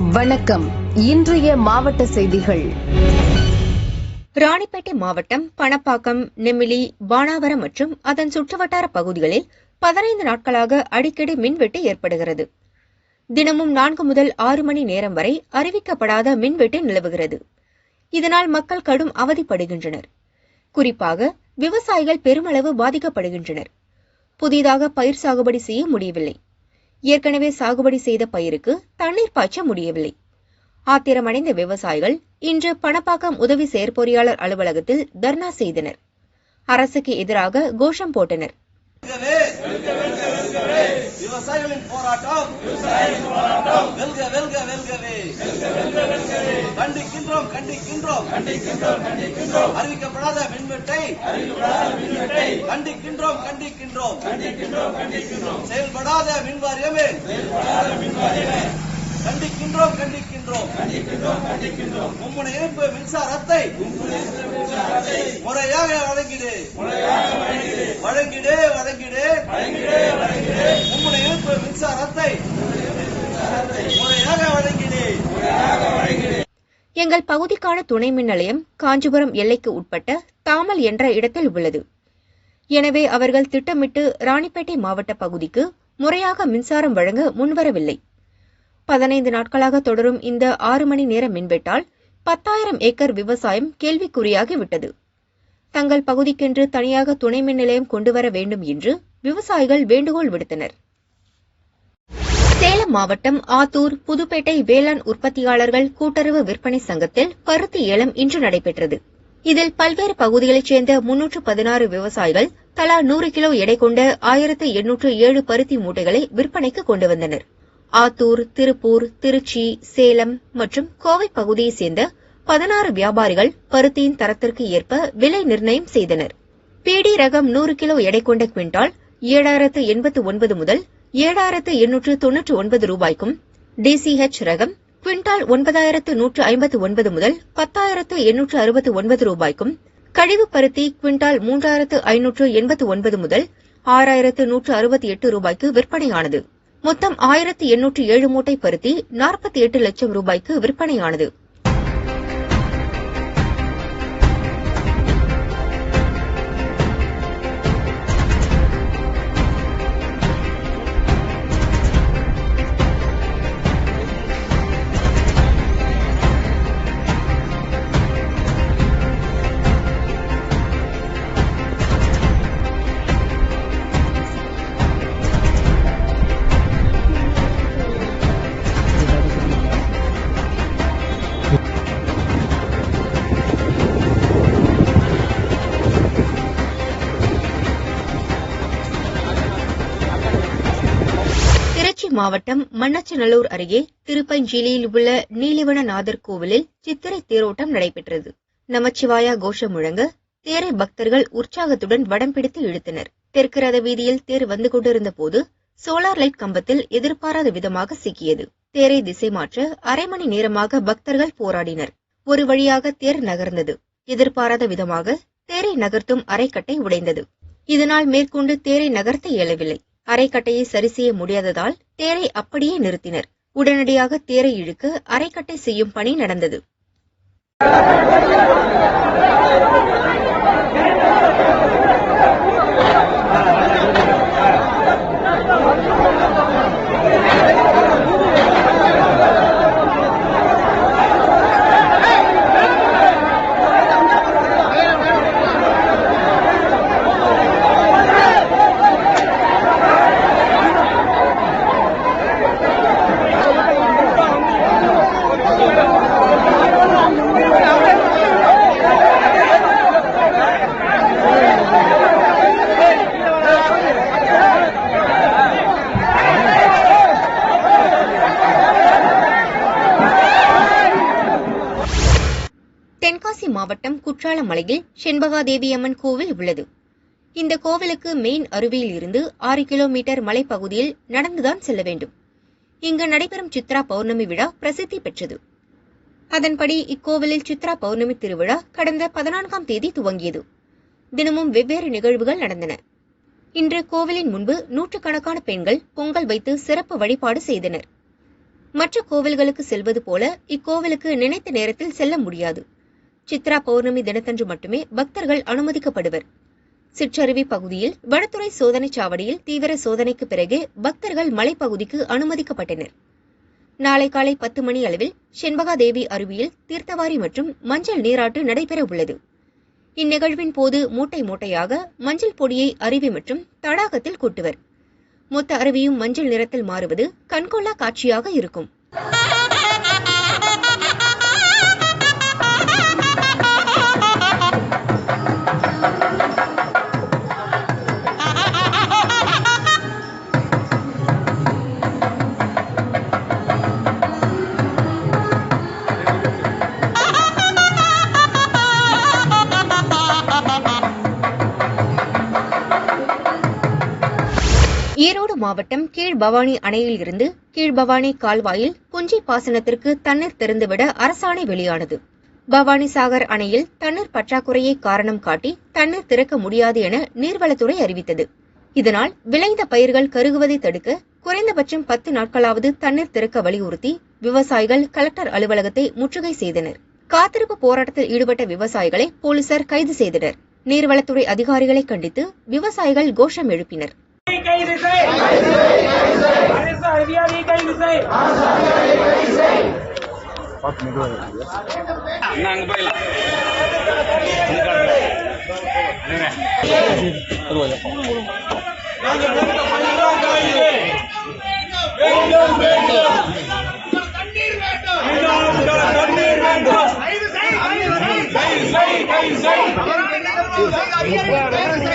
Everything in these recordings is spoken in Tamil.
வணக்கம். இன்றைய மாவட்ட செய்திகள். ராணிப்பேட்டை மாவட்டம் பணப்பாக்கம் நெமிலி பானாவரம் மற்றும் அதன் சுற்றுவட்டார பகுதிகளில் பதினைந்து நாட்களாக அடிக்கடி மின்வெட்டு ஏற்படுகிறது. தினமும் நான்கு முதல் ஆறு மணி நேரம் வரை அறிவிக்கப்படாத மின்வெட்டு நிலவுகிறது. இதனால் மக்கள் கடும் அவதிப்படுகின்றனர். குறிப்பாக விவசாயிகள் பெருமளவு பாதிக்கப்படுகின்றனர். புதிதாக பயிர் சாகுபடி செய்ய முடியவில்லை. ஏற்கனவே சாகுபடி செய்த பயிருக்கு தண்ணீர் பாய்ச்ச முடியவில்லை. ஆத்திரமடைந்த விவசாயிகள் இன்று பணப்பாக்கம் உதவி செயற்பொறியாளர் அலுவலகத்தில் தர்ணா செய்தனர். அரசுக்கு எதிராக கோஷம் போட்டனர். விவசாயிகளின் போராட்டம் வெல்கவே கண்டிக்கின்றோம். கண்டிக்கின்றோம் கண்டிக்கின்றோம். அறிவிக்கப்படாத மின்வெட்டை கண்டிக்கின்றோம் கண்டிக்கின்றோம். செயல்படாத மின் வாரியமே. கண்டிக்கின்றோம் கண்டிக்கின்றோம். மும்முனை இணைப்பு மின்சாரத்தை முறையாக வழங்கிடு. வழங்கிடு. வழங்கிடு மும்முனை இணைப்பு மின்சாரத்தை முறையாக வழங்கிடு எங்கள் பகுதிக்கான துணை மின் நிலையம் காஞ்சிபுரம் எல்லைக்கு உட்பட்ட தாமல் என்ற இடத்தில் உள்ளது. எனவே அவர்கள் திட்டமிட்டு ராணிப்பேட்டை மாவட்ட பகுதிக்கு முறையாக மின்சாரம் வழங்க முன்வரவில்லை. பதினைந்து நாட்களாக தொடரும் இந்த ஆறு மணி நேர மின்வெட்டால் பத்தாயிரம் ஏக்கர் விவசாயம் கேள்விக்குறியாகி விட்டது. தங்கள் பகுதிக்கென்று தனியாக துணை மின் நிலையம் கொண்டு வர வேண்டும் என்று விவசாயிகள் வேண்டுகோள் விடுத்தனர். சேலம் மாவட்டம் ஆத்தூர் புதுப்பேட்டை வேளாண் உற்பத்தியாளர்கள் கூட்டுறவு விற்பனை சங்கத்தில் பருத்தி ஏலம் இன்று நடைபெற்றது. இதில் பல்வேறு பகுதிகளைச் சேர்ந்த முன்னூற்று பதினாறு விவசாயிகள் தலா நூறு கிலோ எடை கொண்ட ஆயிரத்து எண்ணூற்று ஏழு பருத்தி மூட்டைகளை விற்பனைக்கு கொண்டு வந்தனர். ஆத்தூர் திருப்பூர் திருச்சி சேலம் மற்றும் கோவை பகுதியைச் சேர்ந்த பதினாறு வியாபாரிகள் பருத்தியின் தரத்திற்கு ஏற்ப விலை நிர்ணயம் செய்தனர். பிடி ரகம் நூறு கிலோ எடை கொண்ட குவிண்டால் ஏழாயிரத்து எண்பத்து ஒன்பது முதல் ஏழாயிரத்து எண்ணூற்று தொன்னூற்று ஒன்பது ரூபாய்க்கும் டிசிஹெச் ரகம் குவிண்டால் ஒன்பதாயிரத்து நூற்று ஐம்பத்து ஒன்பது முதல் பத்தாயிரத்து எண்ணூற்று அறுபத்து ஒன்பது ரூபாய்க்கும் கழிவு பருத்தி குவிண்டால் மூன்றாயிரத்து ஐநூற்று எண்பத்து ஒன்பது முதல் ஆறாயிரத்து நூற்று அறுபத்தி எட்டு ரூபாய்க்கு விற்பனையானது. மொத்தம் ஆயிரத்து எண்ணூற்று ஏழு மூட்டை பருத்தி நாற்பத்தி எட்டு லட்சம் ரூபாய்க்கு விற்பனையானது. மாவட்டம் மண்ணச்சநல்லூர் அருகே திருப்பஞ்சீலியில் உள்ள நீலிவனநாதர் கோவிலில் சித்திரை தேரோட்டம் நடைபெற்றது. நமச்சிவாயா கோஷம் முழங்க தேரை பக்தர்கள் உற்சாகத்துடன் வடம் பிடித்து இழுத்தனர். தெற்கு ரத வீதியில் தேர் வந்து கொண்டிருந்த போது சோலார் லைட் கம்பத்தில் எதிர்பாராத விதமாக சிக்கியது. தேரை திசை மாற்ற அரை மணி நேரமாக பக்தர்கள் போராடினர். ஒரு வழியாக தேர் நகர்ந்தது. எதிர்பாராத விதமாக தேரை நகர்த்தும் அரைக்கட்டை உடைந்தது. இதனால் மேற்கொண்டு தேரை நகர்த்த இயலவில்லை. அரைக்கட்டையை சரி செய்ய முடியாததால் தேரை அப்படியே நிறுத்தினர். உடனடியாக தேரை இழுக்க அரைக்கட்டை செய்யும் பணி நடந்தது. குற்றாலமலையில் செண்பகாதேவி அம்மன் கோவில் உள்ளது. இந்த கோவிலுக்கு மெயின் அருவியில் இருந்து ஆறு கிலோமீட்டர் மலைப்பகுதியில் நடந்துதான் செல்ல வேண்டும். இங்கு நடைபெறும் சித்ரா பௌர்ணமி விழா பிரசித்தி பெற்றது. அதன்படி இக்கோவிலில் சித்ரா பௌர்ணமி திருவிழா கடந்த பதினான்காம் தேதி துவங்கியது. தினமும் வெவ்வேறு நிகழ்வுகள் நடந்தன. இன்று கோவிலின் முன்பு நூற்றுக்கணக்கான பெண்கள் பொங்கல் வைத்து சிறப்பு வழிபாடு செய்தனர். மற்ற கோவில்களுக்கு செல்வது போல இக்கோவிலுக்கு நினைத்த நேரத்தில் செல்ல முடியாது. சித்ரா பௌர்ணமி தினத்தன்று மட்டுமே பக்தர்கள் அனுமதிக்கப்படுவர். சிற்றருவி பகுதியில் வனத்துறை சோதனைச் சாவடியில் தீவிர சோதனைக்கு பிறகு பக்தர்கள் மலைப்பகுதிக்கு அனுமதிக்கப்பட்டனர். நாளை காலை பத்து மணி அளவில் செண்பகாதேவி அருவியில் தீர்த்தவாரி மற்றும் மஞ்சள் நீராட்டு நடைபெற உள்ளது. இந்நிகழ்வின் போது மூட்டை மூட்டையாக மஞ்சள் பொடியை அருவி மற்றும் தடாகத்தில் கூட்டுவர். மொத்த அருவியும் மஞ்சள் நிறத்தில் மாறுவது கண்கொள்ளா காட்சியாக இருக்கும். மாவட்டம் கீழ்பவானி அணையில் இருந்து கீழ்பவானி கால்வாயில் புஞ்சி பாசனத்திற்கு தண்ணீர் திறந்துவிட அரசாணை வெளியானது. பவானி சாகர் அணையில் தண்ணீர் பற்றாக்குறையை காரணம் காட்டி தண்ணீர் திறக்க முடியாது என நீர்வளத்துறை அறிவித்தது. இதனால் விளைந்த பயிர்கள் கருகுவதை தடுக்க குறைந்தபட்சம் பத்து நாட்களாவது தண்ணீர் திறக்க வலியுறுத்தி விவசாயிகள் கலெக்டர் அலுவலகத்தை முற்றுகை செய்தனர். காத்திருப்பு போராட்டத்தில் ஈடுபட்ட விவசாயிகளை போலீசார் கைது செய்தனர். நீர்வளத்துறை அதிகாரிகளை கண்டித்து விவசாயிகள் கோஷம் எழுப்பினர். கைது செய் அரசு அதிகாரி கைது செய்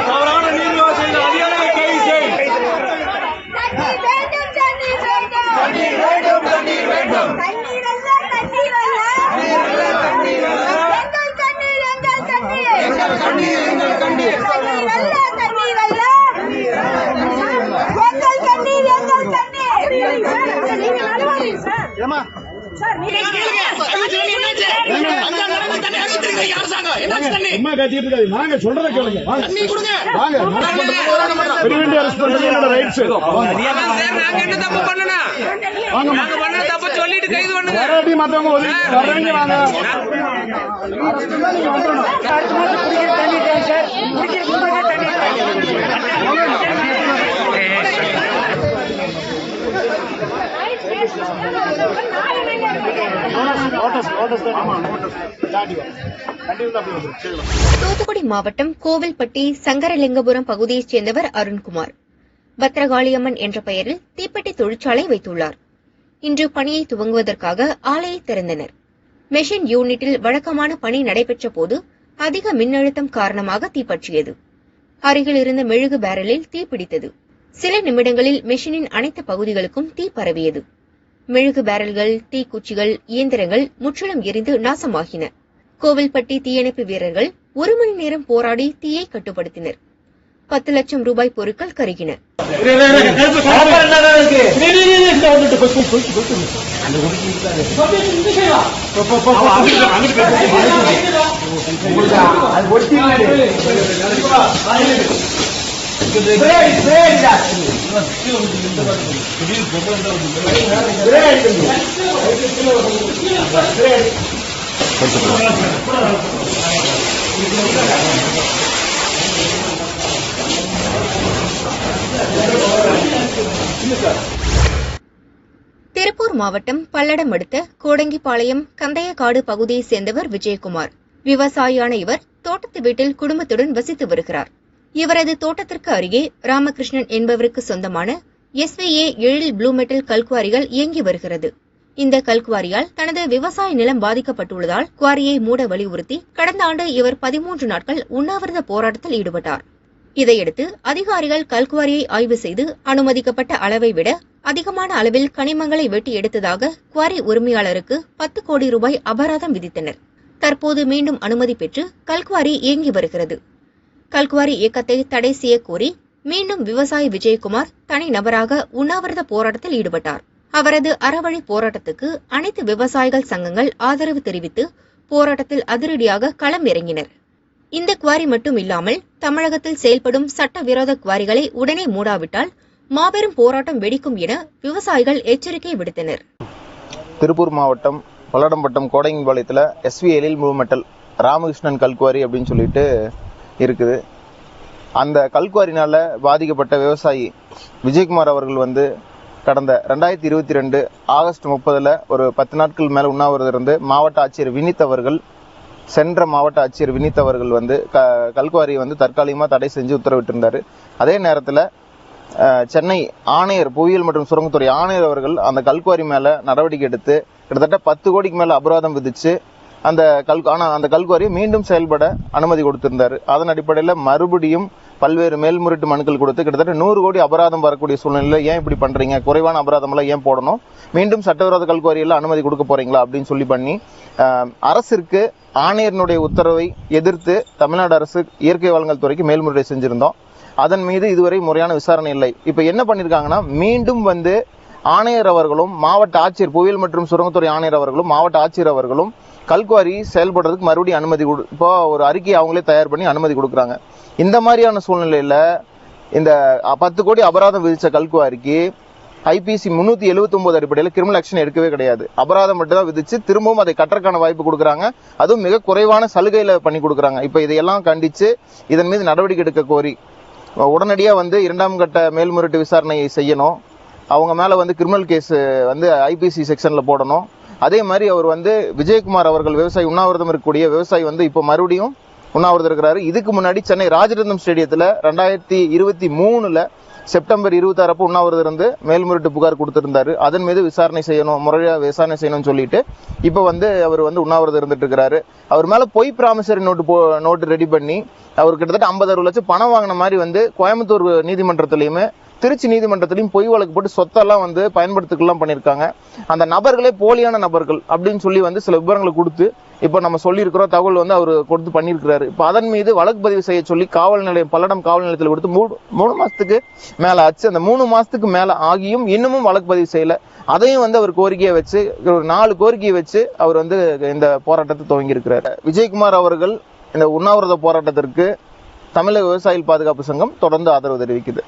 தவறான நீர்வாசல் அதிகாரிகளை கைது செய் தண்ணீர் வேண்டும் தண்ணீர் வேண்டும் தண்ணீர் வேண்டும் தண்ணீர் வேண்டும். தண்ணீர் அல்ல தண்ணீர் அல்ல எங்கள் தண்ணீர் எங்கள் தண்ணீர் எங்கள் தண்ணீர் எங்கள் தண்ணீர் தண்ணீர் அல்ல தண்ணீர் அல்ல எங்கள் தண்ணீர் எங்கள் தண்ணீர் நீங்க நடுவாரீங்க சார் சார் சும்மா கத்திட்டு இருக்காது நாங்க சொல்றத கேளுங்க. வாங்க. வாங்க பிரிவென்டிவ் அரெஸ்ட் பண்றது என்னோட ரைட்ஸ் நாங்க என்ன தப்பு பண்ணனா வாங்க நாங்க பண்ண தப்பு சொல்லிட்டு கைது பண்ணுங்க. வராட்டி மத்தவங்க ஒதுங்கி வர்றவங்க வாங்க. சரி தூத்துக்குடி மாவட்டம் கோவில்பட்டி சங்கரலிங்கபுரம் பகுதியைச் சேர்ந்தவர் அருண்குமார். பத்ரகாளியம்மன் என்ற பெயரில் தீப்பெட்டி தொழிற்சாலை வைத்துள்ளார். இன்று பணியை துவங்குவதற்காக ஆலையை திறந்தனர். மெஷின் யூனிட்டில் வழக்கமான பணி நடைபெற்ற போது அதிக மின்னழுத்தம் காரணமாக தீப்பற்றியது. அருகில் இருந்த மெழுகு பேரலில் தீப்பிடித்தது சில நிமிடங்களில் மெஷினின் அனைத்து பகுதிகளுக்கும் தீ பரவியது. மெழுகு பேரல்கள் தீக்குச்சிகள் இயந்திரங்கள் முற்றிலும் எரிந்து நாசமாகின. கோவில்பட்டி தீயணைப்பு வீரர்கள் ஒரு மணி நேரம் போராடி தீயை கட்டுப்படுத்தினர். பத்து லட்சம் ரூபாய் பொருட்கள் கருகின. திருப்பூர் மாவட்டம் பல்லடம் அடுத்த கோடங்கிப்பாளையம் கந்தையக்காடு பகுதியைச் சேர்ந்தவர் விஜயகுமார். விவசாயியான இவர் தோட்டத்து வீட்டில் குடும்பத்துடன் வசித்து வருகிறார். இவரது தோட்டத்திற்கு அருகே ராமகிருஷ்ணன் என்பவருக்கு சொந்தமான எஸ்விஏ எழில் ப்ளூ மெட்டல் கல்குவாரிகள் இயங்கி வருகிறது. இந்த கல்குவாரியால் தனது விவசாய நிலம் பாதிக்கப்பட்டுள்ளதால் குவாரியை மூட வலியுறுத்தி கடந்த ஆண்டு இவர் பதிமூன்று நாட்கள் உண்ணாவிரத போராட்டத்தில் ஈடுபட்டார். இதையடுத்து அதிகாரிகள் கல்குவாரியை ஆய்வு செய்து அனுமதிக்கப்பட்ட அளவை விட அதிகமான அளவில் கனிமங்களை வெட்டி எடுத்ததாக குவாரி உரிமையாளருக்கு பத்து கோடி ரூபாய் அபராதம் விதித்தனர். தற்போது மீண்டும் அனுமதி பெற்று கல்குவாரி இயங்கி வருகிறது. கல்குவாரி இயக்கத்தை தடை செய்யக்கோரி கோரி மீண்டும் விவசாயி விஜயகுமார் தனி நபராக உண்ணாவிரத போராட்டத்தில் ஈடுபட்டார். அவரது அறவழி போராட்டத்துக்கு அனைத்து விவசாயிகள் சங்கங்கள் ஆதரவு தெரிவித்து போராட்டத்தில் அதிரடியாக களம் இறங்கினர் இந்த குவாரி மட்டும் இல்லாமல் தமிழகத்தில் செயல்படும் சட்டவிரோத குவாரிகளை உடனே மூடாவிட்டால் மாபெரும் போராட்டம் வெடிக்கும் என விவசாயிகள் எச்சரிக்கை விடுத்தனர். திருப்பூர் மாவட்டம் பல்லடம்பட்டம் கோடங்கிபாளையத்தில் எஸ்வி எழில் மூவ்மெட்டல் ராமகிருஷ்ணன் கல்குவாரி அப்படின்னு சொல்லிட்டு இருக்குது. அந்த கல்குவாரினால் பாதிக்கப்பட்ட விவசாயி விஜயகுமார் அவர்கள் வந்து கடந்த ரெண்டாயிரத்தி இருபத்தி ரெண்டு ஆகஸ்ட் முப்பதில் ஒரு பத்து நாட்கள் மேலே உண்ணாவிரதம் இருந்து மாவட்ட ஆட்சியர் வினித் அவர்கள் சென்ற மாவட்ட ஆட்சியர் வினித் அவர்கள் வந்து க கல்குவாரியை வந்து தற்காலிகமாக தடை செஞ்சு உத்தரவிட்டிருந்தார். அதே நேரத்தில் சென்னை ஆணையர் புவியியல் மற்றும் சுரங்கத்துறை ஆணையர் அவர்கள் அந்த கல்குவாரி மேலே நடவடிக்கை எடுத்து கிட்டத்தட்ட பத்து கோடிக்கு மேலே அபராதம் விதித்து அந்த கல் ஆனால் அந்த கல்குவாரியை மீண்டும் செயல்பட அனுமதி கொடுத்திருந்தார். அதன் அடிப்படையில் மறுபடியும் பல்வேறு மேல்முறையீட்டு மனுக்கள் கொடுத்து கிட்டத்தட்ட நூறு கோடி அபராதம் வரக்கூடிய சூழ்நிலையில் ஏன் இப்படி பண்ணுறீங்க குறைவான அபராதமெல்லாம் ஏன் போடணும்? மீண்டும் சட்டவிரோத கல்குவாரியெல்லாம் அனுமதி கொடுக்க போகிறீங்களா அப்படின்னு சொல்லி பண்ணி அரசிற்கு ஆணையரினுடைய உத்தரவை எதிர்த்து தமிழ்நாடு அரசு இயற்கை வளங்கள் துறைக்கு மேல்முறையீடு செஞ்சிருந்தோம். அதன் மீது இதுவரை முறையான விசாரணை இல்லை. இப்போ என்ன பண்ணியிருக்காங்கன்னா மீண்டும் வந்து ஆணையர் அவர்களும் மாவட்ட ஆட்சியர் புவியியல் மற்றும் சுரங்கத்துறை ஆணையர் அவர்களும் மாவட்ட ஆட்சியர் அவர்களும் கல்குவாரி செயல்படுறதுக்கு மறுபடியும் அனுமதி கொடு இப்போ ஒரு அறிக்கையை அவங்களே தயார் பண்ணி அனுமதி கொடுக்குறாங்க. இந்த மாதிரியான சூழ்நிலையில் இந்த பத்து கோடி அபராதம் விதித்த கல்குவாரிக்கு ஐபிசி முந்நூற்றி எழுபத்தொம்போது அடிப்படையில் கிரிமினல் ஆக்ஷன் எடுக்கவே கிடையாது. அபராதம் மட்டும் தான் விதித்து திரும்பவும் அதை கட்டுறதுக்கான வாய்ப்பு கொடுக்குறாங்க. அதுவும் மிக குறைவான சலுகையில் பண்ணி கொடுக்குறாங்க. இப்போ இதையெல்லாம் கண்டித்து இதன் மீது நடவடிக்கை எடுக்க கோரி உடனடியாக வந்து இரண்டாம் கட்ட மேல்முறையீட்டு விசாரணையை செய்யணும். அவங்க மேலே வந்து கிரிமினல் கேஸ் வந்து ஐபிசி செக்ஷனில் போடணும். அதே மாதிரி அவர் வந்து விஜயகுமார் அவர்கள் விவசாயி உண்ணாவிரதம் இருக்கக்கூடிய விவசாயி வந்து இப்போ மறுபடியும் உண்ணாவிரதம் இருக்கிறாரு. இதுக்கு முன்னாடி சென்னை ராஜரத்னம் ஸ்டேடியத்தில் ரெண்டாயிரத்தி இருபத்தி மூணில் செப்டம்பர் இருபத்தாறு அப்போ உண்ணாவிரதம் இருந்து மேல்முறையீட்டு புகார் கொடுத்திருந்தாரு. அதன் மீது விசாரணை செய்யணும் முறையாக விசாரணை செய்யணும்னு சொல்லிட்டு இப்போ வந்து அவர் வந்து உண்ணாவிரதம் இருந்துட்டு இருக்கிறாரு அவர் மேலே பொய் பிராமிசரி நோட்டு போ நோட்டு ரெடி பண்ணி அவர் கிட்டத்தட்ட ஐம்பது அறுபது லட்சம் பணம் வாங்கின மாதிரி வந்து கோயம்புத்தூர் நீதிமன்றத்திலையுமே திருச்சி நீதிமன்றத்திலையும் பொய் வழக்கு போட்டு சொத்தெல்லாம் வந்து பயன்படுத்திக்கலாம் பண்ணியிருக்காங்க அந்த நபர்களே போலியான நபர்கள் அப்படின்னு சொல்லி வந்து சில விவரங்களை கொடுத்து இப்போ நம்ம சொல்லியிருக்கிறோம். தகவல் வந்து அவர் கொடுத்து பண்ணியிருக்கிறாரு. இப்போ அதன் மீது வழக்கு பதிவு செய்ய சொல்லி காவல் நிலையம் பல்லடம் காவல் நிலையத்தில் கொடுத்து மூணு மூணு மாதத்துக்கு மேலே ஆச்சு. அந்த மூணு மாதத்துக்கு மேலே ஆகியும் இன்னமும் வழக்கு பதிவு செய்யல. அதையும் வந்து அவர் கோரிக்கையை வச்சு ஒரு நாலு கோரிக்கையை வச்சு அவர் வந்து இந்த போராட்டத்தை துவங்கியிருக்கிறார். விஜயகுமார் அவர்கள் இந்த உண்ணாவிரத போராட்டத்திற்கு தமிழக விவசாயிகள் பாதுகாப்பு சங்கம் தொடர்ந்து ஆதரவு தெரிவிக்குது.